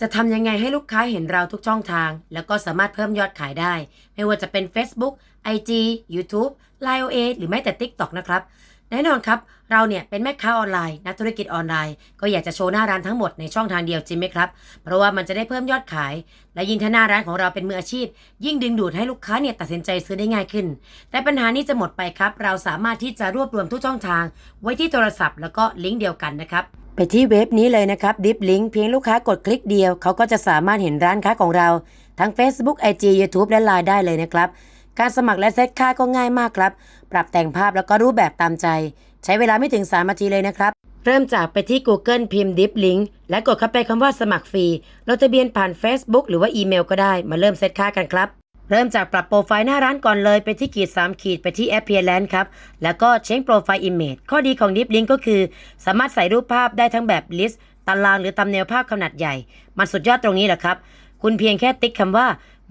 จะทำยังไงให้ลูกค้าเห็นเราทุกช่องทาง แล้วก็สามารถเพิ่มยอดขายได้ ไม่ว่าจะเป็น Facebook IG YouTube Line OA หรือแม้แต่ TikTok นะครับ แน่นอนครับ เราเนี่ยเป็นแม่ค้าออนไลน์นักธุรกิจออนไลน์ ก็อยากจะโชว์หน้าร้านทั้งหมดในช่องทางเดียวจริงไหมครับ เพราะว่ามันจะได้เพิ่มยอดขาย และยิ่งถ้าหน้าร้านของเราเป็นมืออาชีพ ยิ่งดึงดูดให้ลูกค้าเนี่ยตัดสินใจซื้อได้ง่ายขึ้น แต่ปัญหานี้จะหมดไปครับ เราสามารถที่จะรวบรวมทุกช่องทาง ไว้ที่โทรศัพท์ แล้วก็ลิงก์เดียวกันนะครับ ไปที่เว็บนี้เลยนะครับ Deep Link เพียงลูกค้ากดคลิกเดียว เขาก็จะสามารถเห็นร้านค้าของเรา ทั้ง Facebook IG YouTube และ Line ได้เลยนะครับ การสมัครและเซตค่าก็ง่ายมากครับ ปรับแต่งภาพแล้วก็รูปแบบตามใจ ใช้เวลาไม่ถึง 3 นาทีเลยนะครับ เริ่มจากไปที่ Google พิมพ์ Deep Link และกดเข้าไปคำว่าสมัครฟรีลงทะเบียนผ่าน Facebook หรือว่าอีเมลก็ได้มาเริ่มเซตค่ากันครับ เริ่มจากปรับโปรไฟล์หน้าร้านก่อนเลยไปที่ขีด 3 ขีดไปที่ Appearance ครับ แล้วก็เช็คโปรไฟล์ Image ข้อดีของ Deep Link ก็คือ สามารถใส่รูปภาพได้ทั้งแบบ list ตารางหรือตำแนวภาพขนาดใหญ่ มันสุดยอดตรงนี้แหละครับ คุณเพียงแค่ติ๊กคำว่า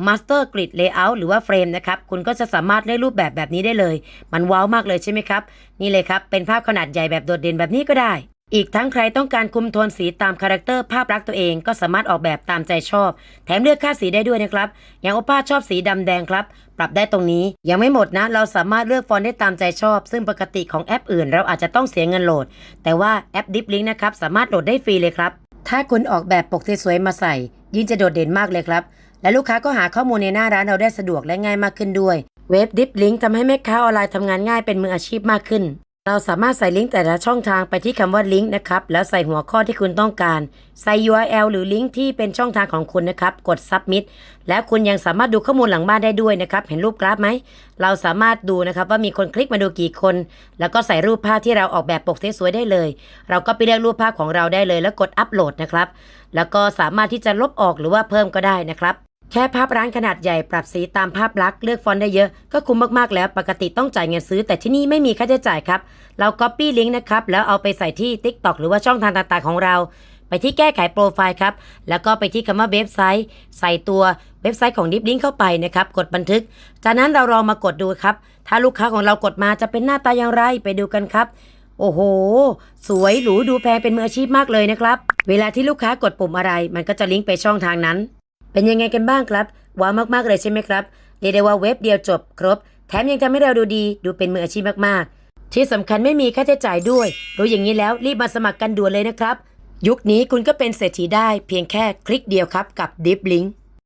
Master Grid Layout หรือว่า Frame นะครับ คุณก็จะสามารถเลือกรูปแบบแบบนี้ได้เลย มันว้าวมากเลยใช่ไหมครับ นี่เลยครับ เป็นภาพขนาดใหญ่แบบโดดเด่นแบบนี้ก็ได้ อีกทั้งใครต้องการคุมโทนสีตามคาแรคเตอร์ภาพลักษณ์ตัวเองก็สามารถออกแบบตามใจชอบ แถมเลือกค่าสีได้ด้วยนะครับ อย่างโอป้าชอบสีดำแดงครับ ปรับได้ตรงนี้ ยังไม่หมดนะ เราสามารถเลือกฟอนต์ได้ตามใจชอบ ซึ่งปกติของแอปอื่นเราอาจจะต้องเสียเงินโหลด แต่ว่าแอป Deep Link นะครับ สามารถโหลดได้ฟรีเลยครับ ถ้าคุณออกแบบปกสวยๆมาใส่ ยิ่งจะโดดเด่นมากเลยครับ และลูกค้าก็หาข้อมูลในหน้าร้านเราได้สะดวกและง่ายมากขึ้นด้วย เว็บ Deep Link ทำให้แม่ค้าออนไลน์ทำงานง่ายเป็นมืออาชีพมากขึ้น เราสามารถใส่ลิงก์แต่ละช่องทางไปที่คำว่าลิงก์นะครับ แล้วใส่หัวข้อที่คุณต้องการ ใส่ URL หรือลิงก์ที่เป็นช่องทางของคุณนะครับ กด submit แล้วคุณยังสามารถดูข้อมูลหลังบ้านได้ด้วยนะครับ เห็นรูปกราฟไหม เราสามารถดูนะครับว่ามีคนคลิกมาดูกี่คน แล้วก็ใส่รูปภาพที่เราออกแบบปกสวยๆได้เลย เราก็ไปเลือกรูปภาพของเราได้เลย แล้วกดอัปโหลดนะครับ แล้วก็สามารถที่จะลบออกหรือว่าเพิ่มก็ได้นะครับ แค่ภาพร้านขนาดใหญ่ปรับสีตามภาพลักษณ์เลือกฟอนต์ได้เยอะ ก็คุ้มมากๆแล้วปกติต้องจ่ายเงินซื้อ แต่ที่นี่ไม่มีค่าใช้จ่ายครับ เรา Copy ลิงก์นะครับ แล้วเอาไปใส่ที่ TikTok หรือว่าช่องทางต่างๆของเรา ไปที่แก้ไขโปรไฟล์ครับ แล้วก็ไปที่คำว่าเว็บไซต์ ใส่ตัวเว็บไซต์ของ Deep Link เข้าไปนะครับ กดบันทึก จากนั้นเราลองมากดดูครับ ถ้าลูกค้าของเรากดมาจะเป็นหน้าตาอย่างไรไปดูกันครับโอ้โห สวยหรูดูแพงเป็นมืออาชีพมากเลยนะครับ เวลาที่ลูกค้ากดปุ่มอะไร มันก็จะลิงก์ไปช่องทางนั้น เป็นยังไงกันบ้างครับ ว้าวมากๆเลยใช่ไหมครับเรียกได้ว่าเว็บเดียวจบครบ แถมยังทำให้เราดูดี ดูเป็นมืออาชีพมากๆ ที่สำคัญไม่มีค่าใช้จ่ายด้วย รู้อย่างนี้แล้วรีบมาสมัครกันด่วนเลยนะครับ ยุคนี้คุณก็เป็นเศรษฐีได้เพียงแค่คลิกเดียวครับกับ Deep Link